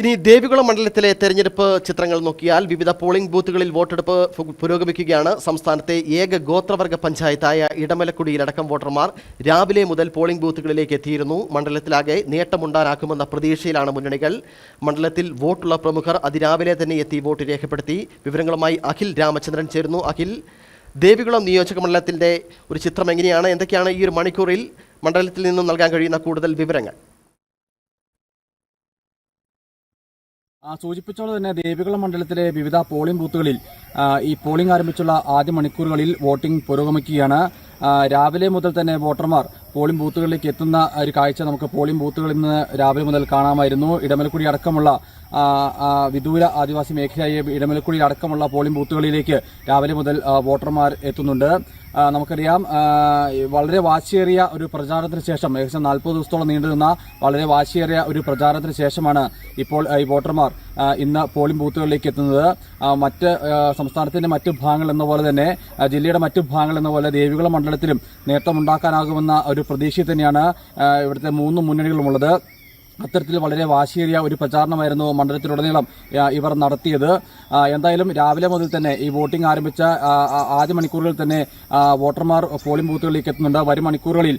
ഇനി ദേവികുളം മണ്ഡലത്തിലെ തെരഞ്ഞെടുപ്പ് ചിത്രങ്ങൾ നോക്കിയാൽ വിവിധ പോളിംഗ് ബൂത്തുകളിൽ വോട്ടെടുപ്പ് പുരോഗമിക്കുകയാണ്. സംസ്ഥാനത്തെ ഏക ഗോത്രവർഗ പഞ്ചായത്തായ ഇടമലക്കുടിയിലടക്കം വോട്ടർമാർ രാവിലെ മുതൽ പോളിംഗ് ബൂത്തുകളിലേക്ക് എത്തിയിരുന്നു. മണ്ഡലത്തിലാകെ നേട്ടമുണ്ടാനാക്കുമെന്ന പ്രതീക്ഷയിലാണ് മുന്നണികൾ. മണ്ഡലത്തിൽ വോട്ടുള്ള പ്രമുഖർ അതിരാവിലെ തന്നെ എത്തി വോട്ട് രേഖപ്പെടുത്തി. വിവരങ്ങളുമായി അഖിൽ രാമചന്ദ്രൻ ചേരുന്നു. അഖിൽ ദേവികുളം നിയോജക മണ്ഡലത്തിന്റെ ഒരു ചിത്രം എങ്ങനെയാണ്? എന്തൊക്കെയാണ് ഈ ഒരു മണിക്കൂറിൽ മണ്ഡലത്തിൽ നിന്നും നൽകാൻ കഴിയുന്ന കൂടുതൽ വിവരങ്ങൾ? സൂചിപ്പിച്ചോളെ തന്നെ ദേവികുളം മണ്ഡലത്തിലെ വിവിധ പോളിംഗ് ബൂത്തുകളിൽ ഈ പോളിംഗ് ആരംഭിച്ചുള്ള ആദ്യ മണിക്കൂറുകളിൽ വോട്ടിംഗ് പുരോഗമിക്കുകയാണ്. രാവിലെ മുതൽ തന്നെ വോട്ടർമാർ പോളിംഗ് ബൂത്തുകളിലേക്ക് എത്തുന്ന ഒരു കാഴ്ച നമുക്ക് പോളിംഗ് ബൂത്തുകളിൽ നിന്ന് രാവിലെ മുതൽ കാണാമായിരുന്നു. ഇടമലക്കുടി അടക്കമുള്ള വിദൂര ആദിവാസി മേഖലയായ ഇടമലക്കുടി അടക്കമുള്ള പോളിംഗ് ബൂത്തുകളിലേക്ക് രാവിലെ മുതൽ വോട്ടർമാർ എത്തുന്നുണ്ട്. നമുക്കറിയാം വളരെ വാശിയേറിയ ഒരു പ്രചാരണത്തിന് ശേഷം ഏകദേശം നാൽപ്പത് ദിവസത്തോളം നീണ്ടുനിന്ന വളരെ വാശിയേറിയ ഒരു പ്രചാരണത്തിന് ശേഷമാണ് ഇപ്പോൾ ഈ വോട്ടർമാർ ഇന്ന് പോളിംഗ് ബൂത്തുകളിലേക്ക് എത്തുന്നത്. മറ്റ് സംസ്ഥാനത്തിന്റെ മറ്റ് ഭാഗങ്ങൾ എന്ന പോലെ തന്നെ ജില്ലയുടെ മറ്റ് ഭാഗങ്ങൾ എന്ന പോലെ ദേവികുളം മണ്ഡലത്തിലും നേട്ടമുണ്ടാക്കാനാകുമെന്ന ഒരു പ്രതീക്ഷയിൽ തന്നെയാണ് ഇവിടുത്തെ മൂന്ന് മുന്നണികളുമുള്ളത്. അത്തരത്തിൽ വളരെ വാശിയേറിയ ഒരു പ്രചാരണമായിരുന്നു മണ്ഡലത്തിലുടനീളം ഇവർ നടത്തിയത്. എന്തായാലും രാവിലെ മുതൽ തന്നെ ഈ വോട്ടിംഗ് ആരംഭിച്ച ആദ്യ മണിക്കൂറുകളിൽ തന്നെ വോട്ടർമാർ പോളിംഗ് ബൂത്തുകളിലേക്ക് എത്തുന്നുണ്ട്. വരും മണിക്കൂറുകളിൽ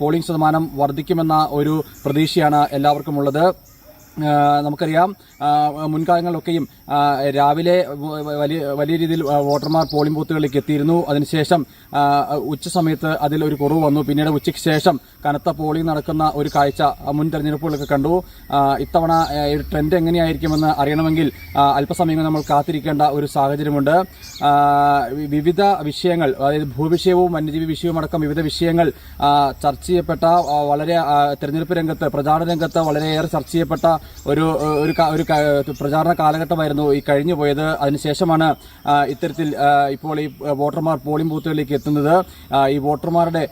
പോളിംഗ് ശതമാനം വർദ്ധിക്കുമെന്ന ഒരു പ്രതീക്ഷയാണ് എല്ലാവർക്കും ഉള്ളത് ആ, നമുക്കറിയാം മുൻകാലങ്ങളിലൊക്കെയും രാവിലെ വലിയ വലിയ രീതിയിൽ വോട്ടർമാർ പോളിംഗ് ബൂത്തുകളിലേക്ക് എത്തിയിരുന്നു. അതിനുശേഷം ഉച്ച സമയത്ത് അതിൽ ഒരു കുറവ് വന്നു. പിന്നീട് ഉച്ചയ്ക്ക് ശേഷം കനത്ത പോളിംഗ് നടക്കുന്ന ഒരു കാഴ്ച മുൻ തെരഞ്ഞെടുപ്പുകളൊക്കെ കണ്ടു. ഇത്തവണ ഒരു ട്രെൻഡ് എങ്ങനെയായിരിക്കുമെന്ന് അറിയണമെങ്കിൽ അല്പസമയം നമ്മൾ കാത്തിരിക്കേണ്ട ഒരു സാഹചര്യമുണ്ട്. വിവിധ വിഷയങ്ങൾ അതായത് ഭൂവിഷയവും വന്യജീവി വിഷയവും അടക്കം വിവിധ വിഷയങ്ങൾ ചർച്ച ചെയ്യപ്പെട്ട വളരെ തെരഞ്ഞെടുപ്പ് രംഗത്ത് പ്രചാരണ രംഗത്ത് വളരെയേറെ ചർച്ച ചെയ്യപ്പെട്ട ഒരു ഒരു ഒരു പ്രചാരണ കാലഘട്ടമായിരുന്നു ഈ കഴിഞ്ഞു പോയത്. അതിനുശേഷമാണ് ഇത്തരത്തിൽ ഇപ്പോൾ ഈ വോട്ടർമാർ പോളിംഗ് ബൂത്തുകളിലേക്ക് എത്തുന്നത്. ഈ വോട്ടർമാരുടെ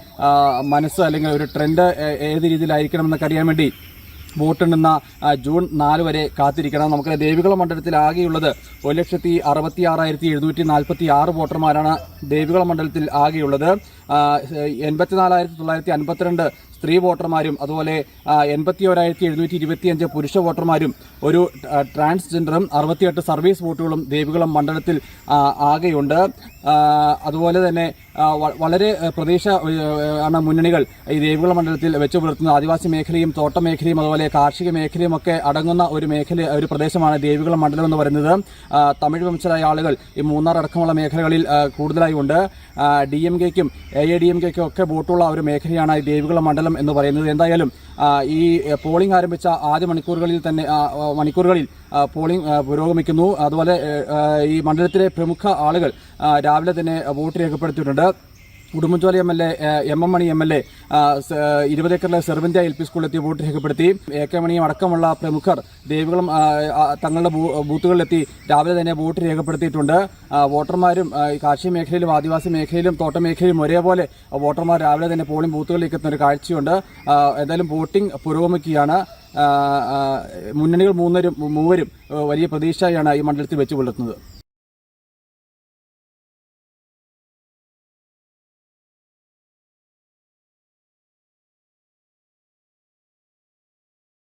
മനസ്സ് അല്ലെങ്കിൽ ഒരു ട്രെൻഡ് ഏത് രീതിയിലായിരിക്കണം എന്നൊക്കെ അറിയാൻ വേണ്ടി വോട്ടെണ്ണുന്ന ജൂൺ നാല് വരെ കാത്തിരിക്കണം. നമുക്ക് ദേവികുളം മണ്ഡലത്തിൽ ആകെയുള്ളത് ഒരു ലക്ഷത്തി അറുപത്തി ആറായിരത്തി എഴുന്നൂറ്റി നാൽപ്പത്തി ആറ് വോട്ടർമാരാണ് ദേവികുളം മണ്ഡലത്തിൽ ആകെയുള്ളത്. എൺപത്തിനാലായിരത്തി തൊള്ളായിരത്തി അൻപത്തിരണ്ട് സ്ത്രീ വോട്ടർമാരും അതുപോലെ എൺപത്തി ഒരായിരത്തി എഴുന്നൂറ്റി ഇരുപത്തിയഞ്ച് പുരുഷ വോട്ടർമാരും ഒരു ട്രാൻസ്ജെൻഡറും അറുപത്തിയെട്ട് സർവീസ് വോട്ടുകളും ദേവികുളം മണ്ഡലത്തിൽ ആകെയുണ്ട്. അതുപോലെ തന്നെ വളരെ പ്രതീക്ഷ ആണ് മുന്നണികൾ ഈ ദേവികുളം മണ്ഡലത്തിൽ വെച്ചു പുലർത്തുന്നത്. ആദിവാസി മേഖലയും തോട്ട മേഖലയും അതുപോലെ കാർഷിക മേഖലയും ഒക്കെ അടങ്ങുന്ന ഒരു മേഖല ഒരു പ്രദേശമാണ് ദേവികുളം മണ്ഡലം എന്ന് പറയുന്നത്. തമിഴ് വംശരായ ആളുകൾ ഈ മൂന്നാർ അടക്കമുള്ള മേഖലകളിൽ കൂടുതലായി ഉണ്ട്. D M കെക്കും A I D M K ഒക്കെ വോട്ടുള്ള ഒരു മേഖലയാണ് ഈ ദേവികുളം മണ്ഡലം എന്ന് പറയുന്നത്. എന്തായാലും ഈ പോളിംഗ് ആരംഭിച്ച ആദ്യ മണിക്കൂറുകളിൽ തന്നെ മണിക്കൂറുകളിൽ പോളിംഗ് പുരോഗമിക്കുന്നു. അതുപോലെ ഈ മണ്ഡലത്തിലെ പ്രമുഖ ആളുകൾ രാവിലെ തന്നെ വോട്ട് രേഖപ്പെടുത്തിയിട്ടുണ്ട്. Udumbanchola M L A M M Mani M L A ഇരുപത് ഏക്കറിലെ സെർവന്റ എൽ പി സ്കൂളിലെത്തി വോട്ട് രേഖപ്പെടുത്തി. എ കെ മണിയും അടക്കമുള്ള പ്രമുഖർ ദേവികളും തങ്ങളുടെ ബൂത്തുകളിലെത്തി രാവിലെ തന്നെ വോട്ട് രേഖപ്പെടുത്തിയിട്ടുണ്ട്. വോട്ടർമാരും കാർഷിക മേഖലയിലും ആദിവാസി മേഖലയിലും തോട്ട മേഖലയിലും ഒരേപോലെ വോട്ടർമാർ രാവിലെ തന്നെ പോളിംഗ് ബൂത്തുകളിലേക്ക് എത്തുന്ന ഒരു കാഴ്ചയുണ്ട്. എന്തായാലും വോട്ടിംഗ് പുരോഗമിക്കുകയാണ്. മുന്നണികൾ മൂന്നരും മൂവരും വലിയ പ്രതീക്ഷയാണ് ഈ മണ്ഡലത്തിൽ വെച്ച് പുലർത്തുന്നത്.